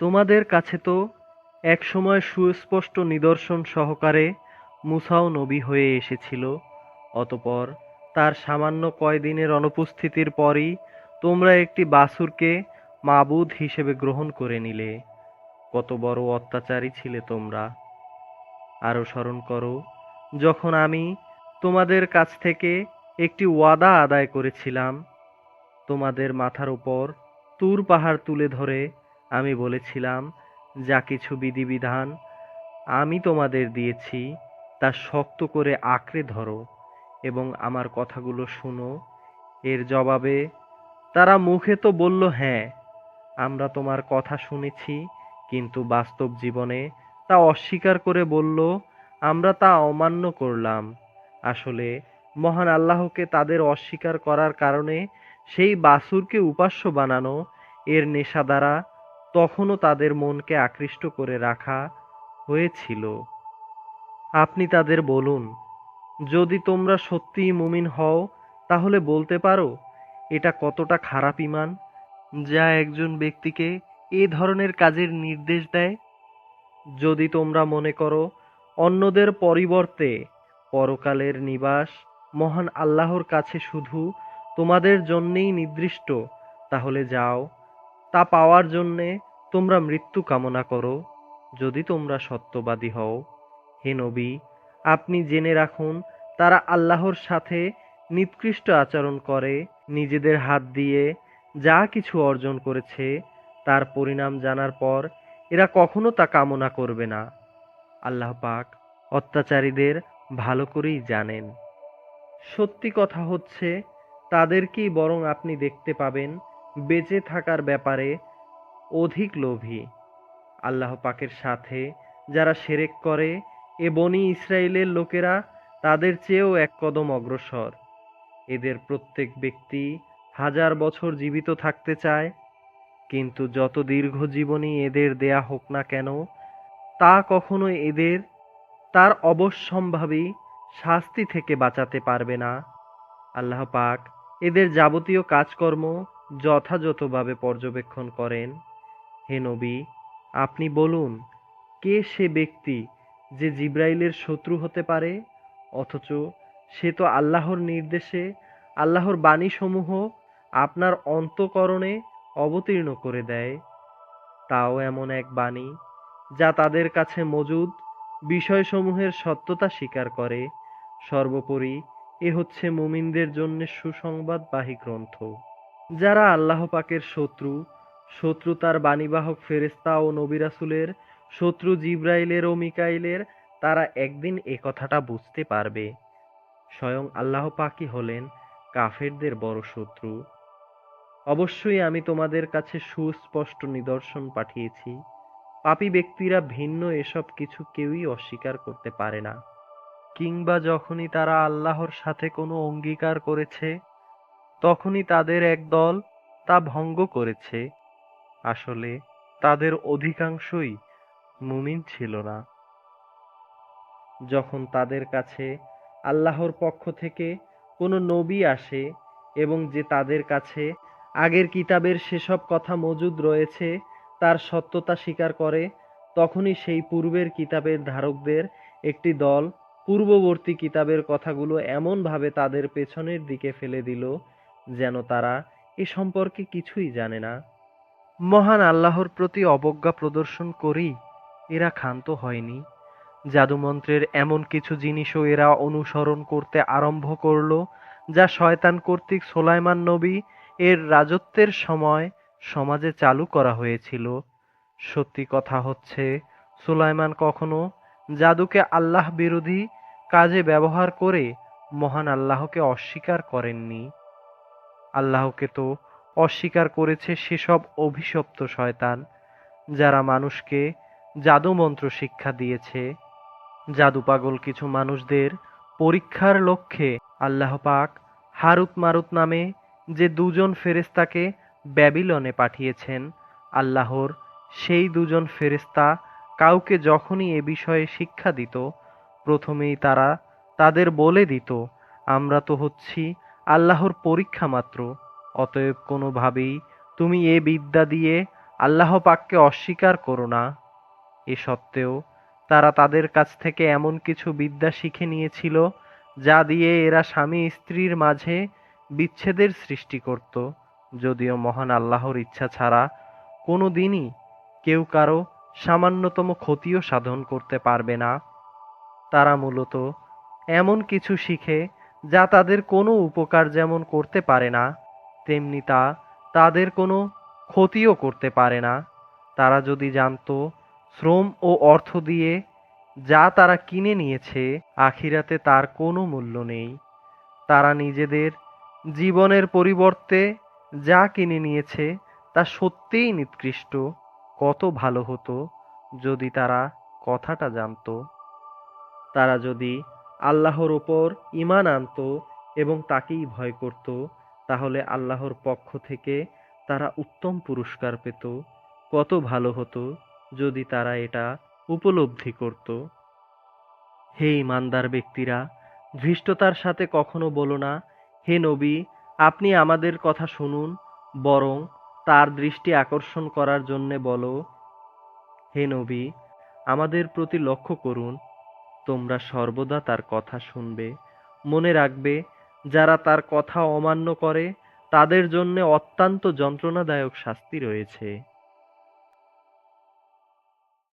তোমাদের কাছে তো একসময় সুস্পষ্ট নিদর্শন সহকারে মুসাও নবী হয়ে এসেছিল, অতপর তার সামান্য কয়দিনের অনুপস্থিতির পরই তোমরা একটি বাছুরকে মাবুদ হিসেবে গ্রহণ করে নিলে। কত বড় অত্যাচারী ছিলে তোমরা। আরও স্মরণ করো, যখন আমি তোমাদের কাছ থেকে একটি ওয়াদা আদায় করেছিলাম, তোমাদের মাথার উপর তুর পাহাড় তুলে ধরে আমি বলেছিলাম, যা কিছু বিধিবিধান আমি তোমাদের দিয়েছি, তা শক্ত করে আঁকড়ে ধরো এবং আমার কথাগুলো শুনো। এর জবাবে তারা মুখে তো বলল হ্যাঁ আমরা তোমার কথা শুনেছি, কিন্তু বাস্তব জীবনে তা অস্বীকার করে বলল, আমরা তা অমান্য করলাম। আসলে মহান আল্লাহকে তাদের অস্বীকার করার কারণে সেই বাসুরকে উপাস্য বানানো এর নেশা দ্বারা তখনও তাদের মনকে আকৃষ্ট করে রাখা হয়েছিল। আপনি তাদের বলুন, যদি তোমরা সত্যিই মুমিন হও, তাহলে বলতে পারো, এটা কতটা খারাপ ইমান যা একজন ব্যক্তিকে এ ধরনের কাজের নির্দেশ দেয়? যদি তোমরা মনে করো, অন্যদের পরিবর্তে পরকালের নিবাস মহান আল্লাহর কাছে শুধু তোমাদের জন্যেই নির্দিষ্ট, তাহলে যাও তা পাওয়ার জন্যে তোমরা মৃত্যু কামনা করো। যদি তোমরা সত্যবাদী হও, হে নবী, আপনি জেনে রাখুন, তারা আল্লাহর সাথে নিকৃষ্ট আচরণ করে, নিজেদের হাত দিয়ে যা কিছু অর্জন করেছে, তার পরিণাম জানার পর এরা কখনো তা কামনা করবে না। আল্লাহ পাক অত্যাচারীদের ভালো করেই জানেন। সত্যি কথা হচ্ছে, তাদেরকেই বরং আপনি দেখতে পাবেন বেঁচে থাকার ব্যাপারে অধিক লোভী। আল্লাহ পাকের সাথে যারা সেরেক করে, এ বনি ইসরায়েলের লোকেরা তাদের চেয়েও এক কদম অগ্রসর। এদের প্রত্যেক ব্যক্তি হাজার বছর জীবিত থাকতে চায়, কিন্তু যত দীর্ঘ জীবনই এদের দেয়া হোক না কেন, তা কখনো এদের তার অবশ্যম্ভাবী শাস্তি থেকে বাঁচাতে পারবে না। আল্লাহ পাক এদের যাবতীয় কাজকর্ম যথাযথভাবে পর্যবেক্ষণ করেন। হে নবী, আপনি বলুন, কে সে ব্যক্তি যে জিব্রাইলের শত্রু হতে পারে? অথচ সে তো আল্লাহর নির্দেশে, আল্লাহর বাণীসমূহ আপনার অন্তকরণে অবতীর্ণ করে দেয়। তাও এমন এক বাণী, যা তাদের কাছে মজুদ, বিষয়সমূহের সত্যতা স্বীকার করে। সর্বোপরি এ হচ্ছে মুমিনদের জন্য সুসংবাদবাহী গ্রন্থ। যারা আল্লাহ পাকের শত্রু শত্রু তার বাণীবাহক ফেরেস্তা ও নবিরাসুলের শত্রু জিব্রাইলের ও মিকাইলের, তারা একদিন এ কথাটা বুঝতে পারবে। স্বয়ং আল্লাহ পাকই হলেন কাফেরদের বড় শত্রু। অবশ্যই আমি তোমাদের কাছে সুস্পষ্ট নিদর্শন পাঠিয়েছি। পাপী ব্যক্তিরা ভিন্ন এসব কিছু কেউই অস্বীকার করতে পারে না। কিংবা যখনই তারা আল্লাহর সাথে কোনো অঙ্গীকার করেছে তখনই তাদের এক দল তা ভঙ্গ করেছে। আসলে তাদের অধিকাংশই মুমিন ছিল না। যখন তাদের কাছে আল্লাহর পক্ষ থেকে কোনো নবী আসে এবং যে তাদের কাছে আগের কিতাবের সেসব কথা মজুদ রয়েছে, তার সত্যতা স্বীকার করে, তখনই সেই পূর্বের কিতাবের ধারকদের একটি দল পূর্ববর্তী কিতাবের কথাগুলো এমনভাবে তাদের পেছনের দিকে ফেলে দিল যেন তারা এ সম্পর্কে কিছুই জানে না। মহান আল্লাহর প্রতি অবজ্ঞা প্রদর্শন করেই এরা ক্ষান্ত হয়নি। জাদুমন্ত্রের এমন কিছু জিনিসও এরা অনুসরণ করতে আরম্ভ করল, যা শয়তান কর্তৃক সোলাইমান নবী এর রাজত্বের সময় সমাজে চালু করা হয়েছিল। সত্যি কথা হচ্ছে, সুলাইমান কখনো জাদুকে আল্লাহ বিরোধী কাজে ব্যবহার করে মহান আল্লাহকে অস্বীকার করেননি। আল্লাহকে তো অস্বীকার করেছে সেসব অভিশপ্ত শয়তান, যারা মানুষকে জাদুমন্ত্র শিক্ষা দিয়েছে। জাদু পাগল কিছু মানুষদের পরীক্ষার লক্ষ্যে আল্লাহ পাক হারুত মারুত নামে যে দুজন ফেরেস্তাকে ব্যাবিলনে পাঠিয়েছেন, আল্লাহর সেই দুজন ফেরেস্তা কাউকে যখনই এ বিষয়ে শিক্ষা দিত, প্রথমেই তারা তাদের বলে দিত, আমরা তো হচ্ছি আল্লাহর পরীক্ষা মাত্র, অতএব কোনোভাবেই তুমি এ বিদ্যা দিয়ে আল্লাহ পাককে অস্বীকার করো না। এ সত্ত্বেও তারা তাদের কাছ থেকে এমন কিছু বিদ্যা শিখে নিয়েছিল, যা দিয়ে এরা স্বামী স্ত্রীর মাঝে বিচ্ছেদের সৃষ্টি করত। যদিও মহান আল্লাহর ইচ্ছা ছাড়া কোনো দিনই কেউ কারও সামান্যতম ক্ষতিও সাধন করতে পারবে না। তারা মূলত এমন কিছু শিখে যা তাদের কোনো উপকার যেমন করতে পারে না, তেমনি তা তাদের কোনো ক্ষতিও করতে পারে না। তারা যদি জানত শ্রম ও অর্থ দিয়ে যা তারা কিনে নিয়েছে, আখিরাতে তার কোনো মূল্য নেই। তারা নিজেদের জীবনের পরিবর্তে যা কিনে নিয়েছে, তা সত্যিই নিকৃষ্ট। কত ভালো হতো যদি তারা কথাটা জানত। তারা যদি আল্লাহর ওপর ঈমান আনতো এবং তাকেই ভয় করত, তাহলে আল্লাহর পক্ষ থেকে তারা উত্তম পুরস্কার পেত। কত ভালো হতো যদি তারা এটা উপলব্ধি করত। হে ইমানদার ব্যক্তিরা, ধৃষ্টতার সাথে কখনো বলো না, হে নবী, আপনি আমাদের কথা শুনুন, বরং তার দৃষ্টি আকর্ষণ করার জন্যে বলো, হে নবী, আমাদের প্রতি লক্ষ্য করুন তোমরা সর্বদা তার কথা শুনবে, মনে রাখবে, যারা তার কথা অমান্য করে, তাদের জন্য অত্যন্ত যন্ত্রণাদায়ক শাস্তি রয়েছে।